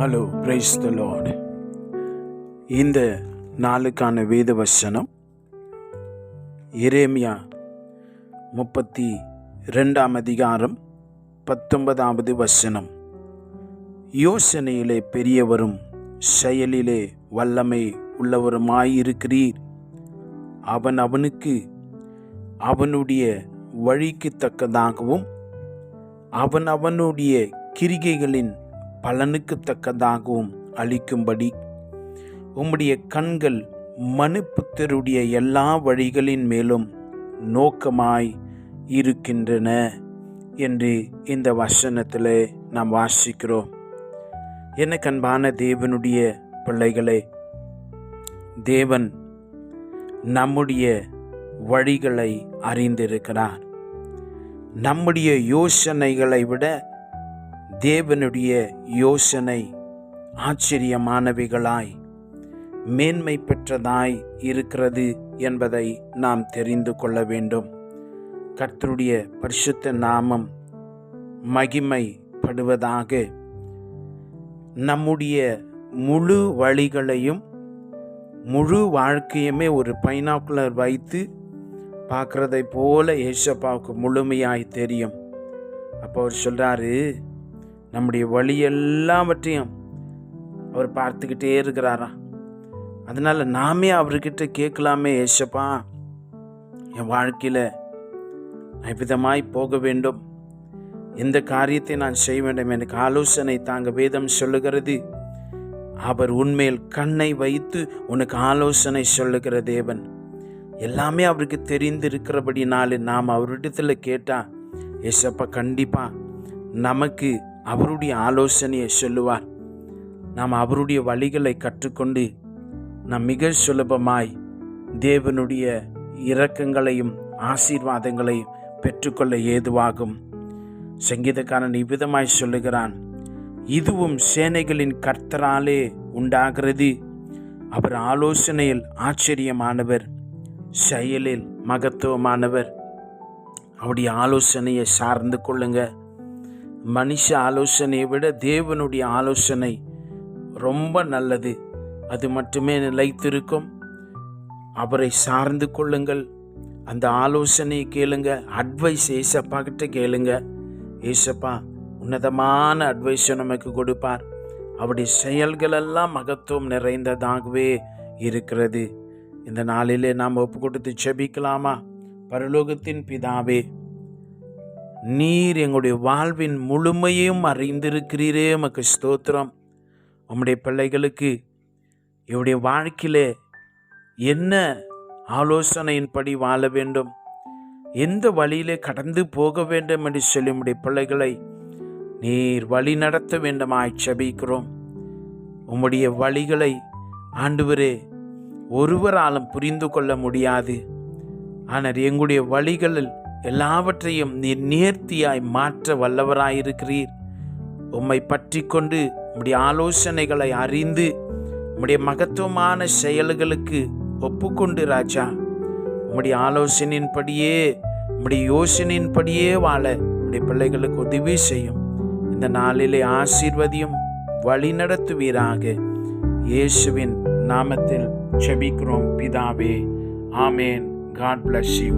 Hello praise the Lord இந்த நாளுக்கான வேத வசனம் இரேமியா முப்பத்தி ரெண்டாம் அதிகாரம் பத்தொன்பதாவது வசனம். யோசனையிலே பெரியவரும் செயலிலே வல்லமை உள்ளவருமாயிருக்கிறீர். அவன் அவனுக்கு அவனுடைய வழிக்கு தக்கதாகவும் அவன் அவனுடைய கிரிகைகளின் பலனுக்கு தக்கதாகவும் அளிக்கும்படி. உம்முடைய கண்கள் மனுப்புத்தருடைய எல்லா வழிகளின் மேலும் நோக்கமாய் இருக்கின்றன என்று இந்த வசனத்தில் நாம் வாசிக்கிறோம். என்ன கண்பான தேவனுடைய பிள்ளைகளே தேவன் நம்முடைய வழிகளை அறிந்திருக்கிறார். நம்முடைய யோசனைகளை விட தேவனுடைய யோசனை ஆச்சரியமானவைகளாய் மேன்மை பெற்றதாய் இருக்கிறது என்பதை நாம் தெரிந்து கொள்ள வேண்டும். கர்த்தருடைய பரிசுத்த நாமம் மகிமைப்படுவதாக நம்முடைய முழு வழிகளையும் முழு வாழ்க்கையுமே ஒரு பைனாக்குலர் வைத்து பார்க்குறதை போல ஏசப்பாவுக்கு முழுமையாய் தெரியும். அப்போ அவர் சொல்கிறாரு நம்முடைய வழி எல்லாவற்றையும் அவர் பார்த்துக்கிட்டே இருக்கிறாரா? அதனால் நாமே அவர்கிட்ட கேட்கலாமே ஏசப்பா. என் வாழ்க்கையில் நான் விதமாய் போக வேண்டும். எந்த காரியத்தை நான் செய்ய வேண்டும்? எனக்கு ஆலோசனை தாங்க வேதம் சொல்லுகிறது. அவர் உண்மையில் கண்ணை வைத்து உனக்கு ஆலோசனை சொல்லுகிற தேவன். எல்லாமே அவருக்கு தெரிந்திருக்கிறபடினாலே நாம் அவரிடத்தில் கேட்டால் ஏசப்பா கண்டிப்பாக நமக்கு அவருடைய ஆலோசனையை சொல்லுவார். நாம் அவருடைய வழிகளை கற்றுக்கொண்டு நாம் மிக சுலபமாய் தேவனுடைய இரக்கங்களையும் ஆசீர்வாதங்களையும் பெற்றுக்கொள்ள ஏதுவாகும். சங்கீதக்காரன் இவ்விதமாய் சொல்லுகிறான் இதுவும் சேனைகளின் கர்த்தராலே உண்டாகிறது. அவர் ஆலோசனையில் ஆச்சரியமானவர் செயலில் மகத்துவமானவர். அவருடைய ஆலோசனையை சார்ந்து கொள்ளுங்கள் மனுஷ ஆலோசனையை விட தேவனுடைய ஆலோசனை ரொம்ப நல்லது. அது மட்டுமே நிலைத்திருக்கும். அவரை சார்ந்து கொள்ளுங்கள். அந்த ஆலோசனையை கேளுங்க. அட்வைஸ் ஏசப்பா கிட்ட கேளுங்க. ஏசப்பா உன்னதமான அட்வைஸை நமக்கு கொடுப்பார். அவருடைய செயல்களெல்லாம் மகத்துவம் நிறைந்ததாகவே இருக்கிறது. இந்த நாளிலே நாம் ஒப்பு கொடுத்து செபிக்கலாமா பரலோகத்தின் பிதாவே நீர் எங்களுடைய வாழ்வின் முழுமையும் அறிந்திருக்கிறீரே. உமக்கு ஸ்தோத்திரம். உம்முடைய பிள்ளைகளுக்கு இவருடைய வாழ்க்கையிலே என்ன ஆலோசனையின்படி வாழ வேண்டும்? எந்த வழியிலே கடந்து போக வேண்டும் என்று சொல்லி உம்முடைய பிள்ளைகளை நீர் வழி நடத்த வேண்டுமாய் செபிக்கிறோம் உம்முடைய வழிகளை ஆண்டுவரே ஒருவராலும் புரிந்து கொள்ள முடியாது. ஆனால் எங்களுடைய வழிகளில் எல்லாவற்றையும் நீர் நேர்த்தியாய் மாற்ற வல்லவராயிருக்கிறீர். உம்மை பற்றி கொண்டு உம்முடைய ஆலோசனைகளை அறிந்து உம்முடைய மகத்துவமான செயல்களுக்கு ஒப்புக்கொண்டு ராஜா. உம்முடைய ஆலோசனையின்படியே உம்முடைய யோசனையின்படியே வாழ உம்முடைய பிள்ளைகளுக்கு உதவி செய்யும். இந்த நாளிலே ஆசீர்வதியும் வழி நடத்துவீராக. இயேசுவின் நாமத்தில் செபிக்கிறோம் பிதாவே. ஆமேன். God bless you